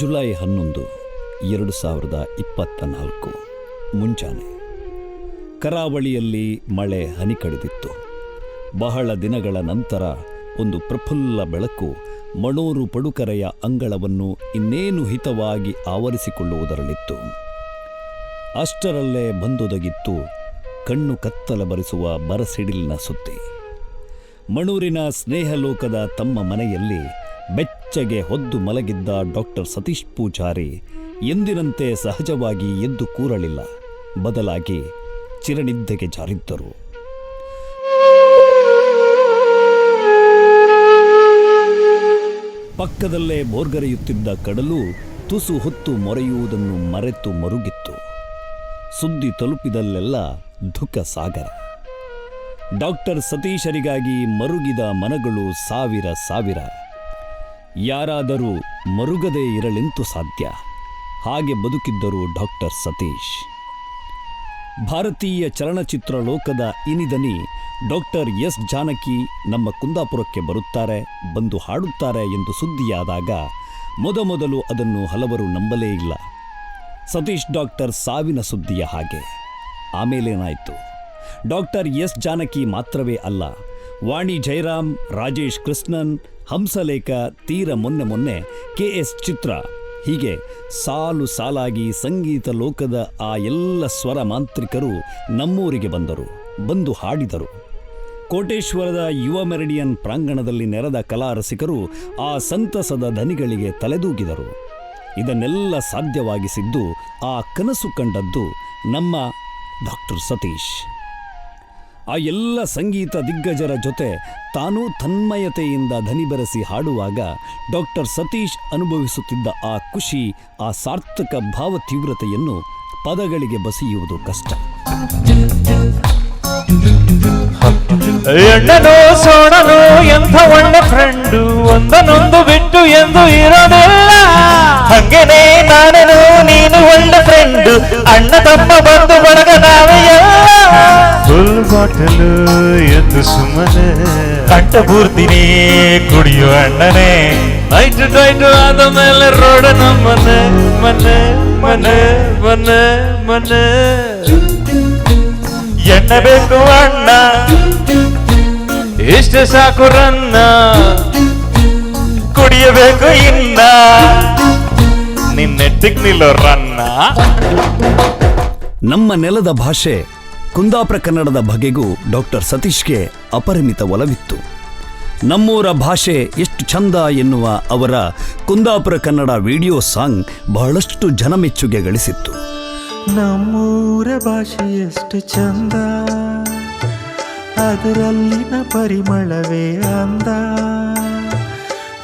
July ಹನ್ನೊಂದು, ಎರಡು ಸಾವಿರದ ಇಪ್ಪತ್ತ ನಾಲ್ಕು. ಮುಂಜಾನೆ. ಕರಾವಳಿಯಲ್ಲಿ ಮಳೆ ಹನಿ ಕಡಿದಿತ್ತು ಬಹಳ ದಿನಗಳ ನಂತರ ಒಂದು ಪ್ರಫುಲ್ಲ ಬೆಳಕು ಮಣೂರು ಪಡುಕರೆಯ ಅಂಗಳವನ್ನು ಇನ್ನೇನು ಹಿತವಾಗಿ ಆವರಿಸಿಕೊಳ್ಳುವುದರಲ್ಲಿತ್ತು. ಅಷ್ಟರಲ್ಲೇ ಬಂದೊದಗಿತ್ತು ಕಣ್ಣು ಕತ್ತಲ ಬರಿಸುವ ಬರಸಿಡಿಲಿನ ಸುದ್ದಿ. ಮಣೂರಿನ ಸ್ನೇಹಲೋಕದ ತಮ್ಮ ಮನೆಯಲ್ಲಿ ಬೆಚ್ಚಗೆ ಹೊದ್ದು ಮಲಗಿದ್ದ ಡಾಕ್ಟರ್ ಸತೀಶ್ ಪೂಜಾರಿ ಎಂದಿನಂತೆ ಸಹಜವಾಗಿ ಎದ್ದು ಕೂರಲಿಲ್ಲ. ಬದಲಾಗಿ ಚಿರನಿದ್ದೆಗೆ ಜಾರಿದ್ದರು. ಪಕ್ಕದಲ್ಲೇ ಬೋರ್ಗರೆಯುತ್ತಿದ್ದ ಕಡಲು ತುಸು ಹೊತ್ತು ಮೊರೆಯುವುದನ್ನು ಮರೆತು ಮರುಗಿತ್ತು. ಸುದ್ದಿ ತಲುಪಿದಲ್ಲೆಲ್ಲ ದುಃಖ ಸಾಗರ. ಡಾಕ್ಟರ್ ಸತೀಶರಿಗಾಗಿ ಮರುಗಿದ ಮನಗಳು ಸಾವಿರ ಸಾವಿರ. ಯಾರಾದರೂ ಮರುಗದೇ ಇರಲೆಂತು ಸಾಧ್ಯ? ಹಾಗೆ ಬದುಕಿದ್ದರು ಡಾಕ್ಟರ್ ಸತೀಶ್. ಭಾರತೀಯ ಚಲನಚಿತ್ರ ಲೋಕದ ಇನಿದನಿ ಡಾಕ್ಟರ್ ಎಸ್ ಜಾನಕಿ ನಮ್ಮ ಕುಂದಾಪುರಕ್ಕೆ ಬರುತ್ತಾರೆ, ಬಂದು ಹಾಡುತ್ತಾರೆ ಎಂದು ಸುದ್ದಿಯಾದಾಗ ಮೊದಮೊದಲು ಅದನ್ನು ಹಲವರು ನಂಬಲೇ ಇಲ್ಲ. ಸತೀಶ್ ಡಾಕ್ಟರ್ ಸಾವಿನ ಸುದ್ದಿಯ ಹಾಗೆ. ಆಮೇಲೇನಾಯಿತು? ಡಾಕ್ಟರ್ ಎಸ್ ಜಾನಕಿ ಮಾತ್ರವೇ ಅಲ್ಲ ವಾಣಿ ಜಯರಾಮ್ ರಾಜೇಶ್ ಕೃಷ್ಣನ್, ಹಂಸಲೇಖ, ತೀರ ಮೊನ್ನೆ ಮೊನ್ನೆ, ಕೆ ಎಸ್ ಚಿತ್ರ. ಹೀಗೆ ಸಾಲು ಸಾಲಾಗಿ ಸಂಗೀತ ಲೋಕದ ಆ ಎಲ್ಲ ಸ್ವರ ಮಾಂತ್ರಿಕರು ನಮ್ಮೂರಿಗೆ ಬಂದರು, ಬಂದು ಹಾಡಿದರು. ಕೋಟೇಶ್ವರದ ಯುವ ಮೆರಡಿಯನ್ ಪ್ರಾಂಗಣದಲ್ಲಿ ನೆರೆದ ಕಲಾರಸಿಕರು ಆ ಸಂತಸದ ಧನಿಗಳಿಗೆ ತಲೆದೂಗಿದರು. ಇದನ್ನೆಲ್ಲ ಸಾಧ್ಯವಾಗಿಸಿದ್ದು ಆ ಕನಸು ಕಂಡದ್ದು ನಮ್ಮ ಡಾಕ್ಟರ್ ಸತೀಶ್. ಆ ಎಲ್ಲ ಸಂಗೀತ ದಿಗ್ಗಜರ ಜೊತೆ ತಾನೂ ತನ್ಮಯತೆಯಿಂದ ಧನಿ ಬೆರೆಸಿ ಹಾಡುವಾಗ ಡಾಕ್ಟರ್ ಸತೀಶ್ ಅನುಭವಿಸುತ್ತಿದ್ದ ಆ ಖುಷಿ, ಆ ಸಾರ್ಥಕ ಭಾವ ತೀವ್ರತೆಯನ್ನು ಪದಗಳಿಗೆ ಬಸಿಯುವುದು ಕಷ್ಟ. ಎಣ್ಣನೋ ಸೋಣನೋ ಎಂಥ ಒಳ್ಳೆ ಫ್ರೆಂಡು ಒಂದನೊಂದು ಬಿಟ್ಟು ಎಂದು ಇರೋದಿಲ್ಲ. ಹಂಗೆನೇ ನಾನೇನು ನೀನು ಒಳ್ಳೆ ಫ್ರೆಂಡು, ಅಣ್ಣ ತಮ್ಮ ಬಂದು ಬಳಗ ಬಾಟಲು ಎಂದು ಸುಮ್ಮನೆ. ಕಂಠ ಪೂರ್ತಿನಿ ಕುಡಿಯೋ ಅಣ್ಣನೆ. ನೈಟ್ ನೈಟ್ ಆದ ಮೇಲೆ ರೋಡ ನಮ್ಮನೆ ಮನೆ ಮನೆ ಮನೆ ಮನೆ. ಎಣ್ಣೆ ಬೇಕು ಅಣ್ಣ. ಎಷ್ಟು ಸಾಕು ರನ್ನ. ಕುಡಿಯಬೇಕು ಇನ್ನ. ನಿನ್ನೆ ನಿಲ್ಲೋ ರನ್ನ. ನಮ್ಮ ನೆಲದ ಭಾಷೆ ಕುಂದಾಪುರ ಕನ್ನಡದ ಬಗೆಗೂ ಡಾಕ್ಟರ್ ಸತೀಶ್ಗೆ ಅಪರಿಮಿತ ಒಲವಿತ್ತು. ನಮ್ಮೂರ ಭಾಷೆ ಎಷ್ಟು ಚಂದ ಎನ್ನುವ ಅವರ ಕುಂದಾಪುರ ಕನ್ನಡ ವಿಡಿಯೋ ಸಾಂಗ್ ಬಹಳಷ್ಟು ಜನಮೆಚ್ಚುಗೆ ಗಳಿಸಿತ್ತು ನಮ್ಮೂರ ಭಾಷೆ ಎಷ್ಟು ಚಂದ, ಅದರಲ್ಲಿನ ಪರಿಮಳವೇ ಅಂದ.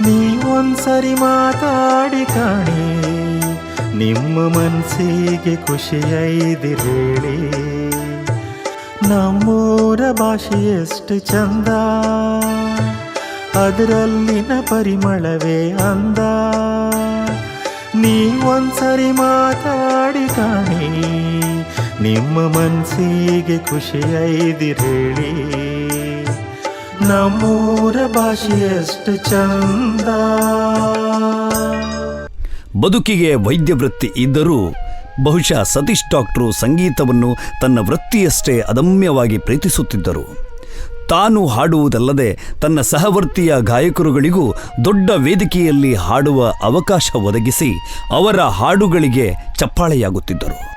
ನೀವೊಂದ್ಸರಿ ಮಾತಾಡಿ ಕಾಣಿ, ನಿಮ್ಮ ಮನಸ್ಸಿಗೆ ಖುಷಿಯೈದಿರೇಳಿ ನಮ್ಮೂರ ಭಾಷೆ ಎಷ್ಟು ಚಂದ. ಅದರಲ್ಲಿನ ಪರಿಮಳವೇ ಅಂದ. ನೀವೊಂದ್ಸರಿ ಮಾತಾಡಿ ಕಾಣಿ, ನಿಮ್ಮ ಮನಸ್ಸಿಗೆ ಖುಷಿಯೈದಿರೇಳಿ ನಮ್ಮೂರ ಭಾಷೆ ಎಷ್ಟು ಚಂದ. ಬದುಕಿಗೆ ವೈದ್ಯ ವೃತ್ತಿ ಇದ್ದರೂ ಬಹುಶಃ ಸತೀಶ್ ಡಾಕ್ಟ್ರು ಸಂಗೀತವನ್ನು ತನ್ನ ವೃತ್ತಿಯಷ್ಟೇ ಅದಮ್ಯವಾಗಿ ಪ್ರೀತಿಸುತ್ತಿದ್ದರು. ತಾನು ಹಾಡುವುದಲ್ಲದೆ ತನ್ನ ಸಹವರ್ತಿಯ ಗಾಯಕರುಗಳಿಗೂ ದೊಡ್ಡ ವೇದಿಕೆಯಲ್ಲಿ ಹಾಡುವ ಅವಕಾಶ ಒದಗಿಸಿ ಅವರ ಹಾಡುಗಳಿಗೆ ಚಪ್ಪಾಳೆಯಾಗುತ್ತಿದ್ದರು.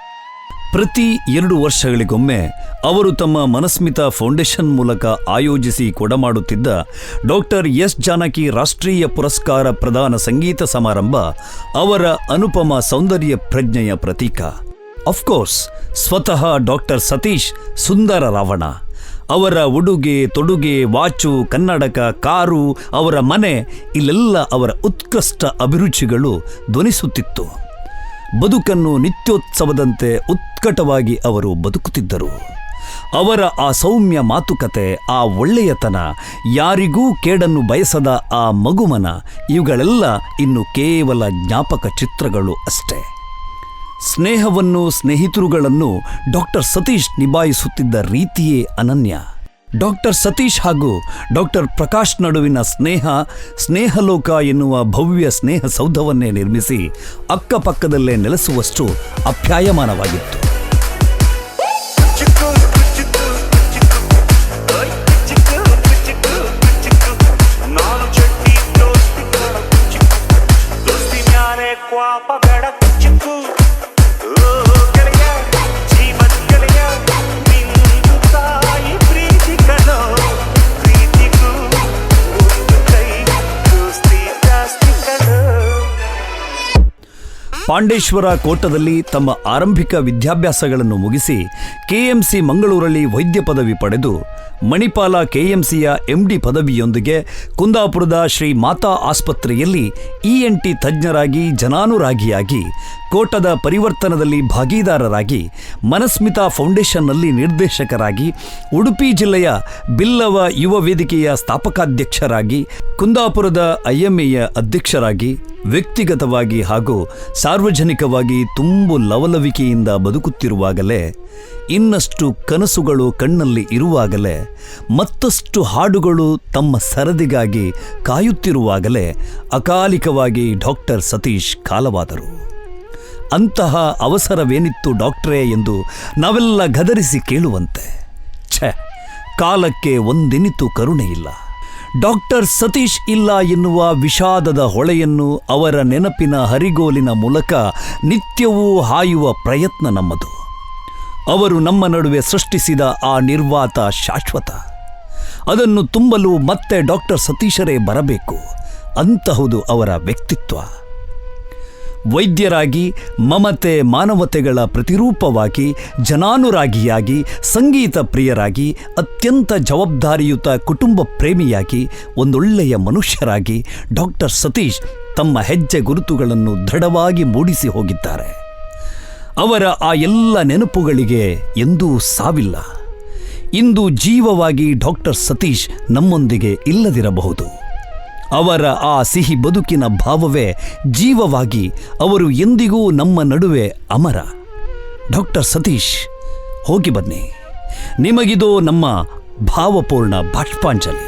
ಪ್ರತಿ ಎರಡು ವರ್ಷಗಳಿಗೊಮ್ಮೆ ಅವರು ತಮ್ಮ ಮನಸ್ಮಿತ ಫೌಂಡೇಶನ್ ಮೂಲಕ ಆಯೋಜಿಸಿ ಕೊಡಮಾಡುತ್ತಿದ್ದ ಡಾಕ್ಟರ್ ಎಸ್ ಜಾನಕಿ ರಾಷ್ಟ್ರೀಯ ಪುರಸ್ಕಾರ ಪ್ರದಾನ ಸಂಗೀತ ಸಮಾರಂಭ ಅವರ ಅನುಪಮ ಸೌಂದರ್ಯ ಪ್ರಜ್ಞೆಯ ಪ್ರತೀಕ. ಅಫ್ಕೋರ್ಸ್ ಸ್ವತಃ ಡಾಕ್ಟರ್ ಸತೀಶ್ ಸುಂದರ ರಾವಣ. ಅವರ ಉಡುಗೆ, ತೊಡುಗೆ, ವಾಚು, ಕನ್ನಡಕ, ಕಾರು, ಅವರ ಮನೆ, ಇಲ್ಲೆಲ್ಲ ಅವರ ಉತ್ಕೃಷ್ಟ ಅಭಿರುಚಿಗಳು ಧ್ವನಿಸುತ್ತಿತ್ತು. ಬದುಕನ್ನು ನಿತ್ಯೋತ್ಸವದಂತೆ ಉತ್ಕಟವಾಗಿ ಅವರು ಬದುಕುತ್ತಿದ್ದರು. ಅವರ ಆ ಸೌಮ್ಯ ಮಾತುಕತೆ, ಆ ಒಳ್ಳೆಯತನ, ಯಾರಿಗೂ ಕೇಡನ್ನು ಬಯಸದ ಆ ಮಗುಮನ ಇವುಗಳೆಲ್ಲ ಇನ್ನು ಕೇವಲ ಜ್ಞಾಪಕ ಚಿತ್ರಗಳು ಅಷ್ಟೇ. ಸ್ನೇಹವನ್ನು, ಸ್ನೇಹಿತರುಗಳನ್ನು ಡಾಕ್ಟರ್ ಸತೀಶ್ ನಿಭಾಯಿಸುತ್ತಿದ್ದ ರೀತಿಯೇ ಅನನ್ಯ. ಡಾಕ್ಟರ್ ಸತೀಶ್ ಹಾಗೂ ಡಾಕ್ಟರ್ ಪ್ರಕಾಶ್ ನಡುವಿನ ಸ್ನೇಹ, ಸ್ನೇಹಲೋಕ ಎನ್ನುವ ಭವ್ಯ ಸ್ನೇಹ ಸೌಧವನ್ನೇ ನಿರ್ಮಿಸಿ ಅಕ್ಕಪಕ್ಕದಲ್ಲೇ ನೆಲೆಸುವಷ್ಟು ಅಪ್ಯಾಯಮಾನವಾಗಿತ್ತು. ಪಾಂಡೇಶ್ವರ ಕೋಟದಲ್ಲಿ ತಮ್ಮ ಆರಂಭಿಕ ವಿದ್ಯಾಭ್ಯಾಸಗಳನ್ನು ಮುಗಿಸಿ ಕೆಎಂಸಿ ಮಂಗಳೂರಲ್ಲಿ ವೈದ್ಯ ಪದವಿ ಪಡೆದು ಮಣಿಪಾಲ ಕೆಎಂಸಿಯ ಎಂಡಿ ಪದವಿಯೊಂದಿಗೆ ಕುಂದಾಪುರದ ಶ್ರೀ ಮಾತಾ ಆಸ್ಪತ್ರೆಯಲ್ಲಿ ಇಎನ್ಟಿ ತಜ್ಞರಾಗಿ ಜನಾನುರಾಗಿಯಾಗಿ ಕೋಟದ ಪರಿವರ್ತನದಲ್ಲಿ ಭಾಗೀದಾರರಾಗಿ ಮನಸ್ಮಿತಾ ಫೌಂಡೇಶನ್ನಲ್ಲಿ ನಿರ್ದೇಶಕರಾಗಿ ಉಡುಪಿ ಜಿಲ್ಲೆಯ ಬಿಲ್ಲವ ಯುವ ವೇದಿಕೆಯ ಸ್ಥಾಪಕಾಧ್ಯಕ್ಷರಾಗಿ, ಕುಂದಾಪುರದ ಐಎಂಎಯ ಅಧ್ಯಕ್ಷರಾಗಿ, ವ್ಯಕ್ತಿಗತವಾಗಿ ಹಾಗೂ ಸಾರ್ವಜನಿಕವಾಗಿ ತುಂಬು ಲವಲವಿಕೆಯಿಂದ ಬದುಕುತ್ತಿರುವಾಗಲೇ, ಇನ್ನಷ್ಟು ಕನಸುಗಳು ಕಣ್ಣಲ್ಲಿ ಇರುವಾಗಲೇ, ಮತ್ತಷ್ಟು ಹಾಡುಗಳು ತಮ್ಮ ಸರದಿಗಾಗಿ ಕಾಯುತ್ತಿರುವಾಗಲೇ ಅಕಾಲಿಕವಾಗಿ ಡಾಕ್ಟರ್ ಸತೀಶ್ ಕಾಲವಾದರು. ಅಂತಹ ಅವಸರವೇನಿತ್ತು ಡಾಕ್ಟ್ರೇ ಎಂದು ನಾವೆಲ್ಲ ಗದರಿಸಿ ಕೇಳುವಂತೆ. ಛೆ, ಕಾಲಕ್ಕೆ ಒಂದಿನಿತು ಕರುಣೆಯಿಲ್ಲ. ಡಾಕ್ಟರ್ ಸತೀಶ್ ಇಲ್ಲ ಎನ್ನುವ ವಿಷಾದದ ಹೊಳೆಯನ್ನು ಅವರ ನೆನಪಿನ ಹರಿಗೋಲಿನ ಮೂಲಕ ನಿತ್ಯವೂ ಹಾಯುವ ಪ್ರಯತ್ನ ನಮ್ಮದು. ಅವರು ನಮ್ಮ ನಡುವೆ ಸೃಷ್ಟಿಸಿದ ಆ ನಿರ್ವಾತ ಶಾಶ್ವತ. ಅದನ್ನು ತುಂಬಲು ಮತ್ತೆ ಡಾಕ್ಟರ್ ಸತೀಶರೇ ಬರಬೇಕು. ಅಂತಹುದು ಅವರ ವ್ಯಕ್ತಿತ್ವ. ವೈದ್ಯರಾಗಿ, ಮಮತೆ ಮಾನವತೆಗಳ ಪ್ರತಿರೂಪವಾಗಿ, ಜನಾನುರಾಗಿಯಾಗಿ, ಸಂಗೀತ ಪ್ರಿಯರಾಗಿ, ಅತ್ಯಂತ ಜವಾಬ್ದಾರಿಯುತ ಕುಟುಂಬ ಪ್ರೇಮಿಯಾಗಿ, ಒಂದೊಳ್ಳೆಯ ಮನುಷ್ಯರಾಗಿ ಡಾಕ್ಟರ್ ಸತೀಶ್ ತಮ್ಮ ಹೆಜ್ಜೆ ಗುರುತುಗಳನ್ನು ದೃಢವಾಗಿ ಮೂಡಿಸಿ ಹೋಗಿದ್ದಾರೆ. ಅವರ ಆ ಎಲ್ಲ ನೆನಪುಗಳಿಗೆ ಎಂದೂ ಸಾವಿಲ್ಲ. ಇಂದು ಜೀವವಾಗಿ ಡಾಕ್ಟರ್ ಸತೀಶ್ ನಮ್ಮೊಂದಿಗೆ ಇಲ್ಲದಿರಬಹುದು. ಅವರ ಆ ಸಿಹಿ ಬದುಕಿನ ಭಾವವೇ ಜೀವವಾಗಿ ಅವರು ಎಂದಿಗೂ ನಮ್ಮ ನಡುವೆ ಅಮರ. ಡಾಕ್ಟರ್ ಸತೀಶ್, ಹೋಗಿ ಬನ್ನಿ. ನಿಮಗಿದು ನಮ್ಮ ಭಾವಪೂರ್ಣ ಬಾಷ್ಪಾಂಜಲಿ.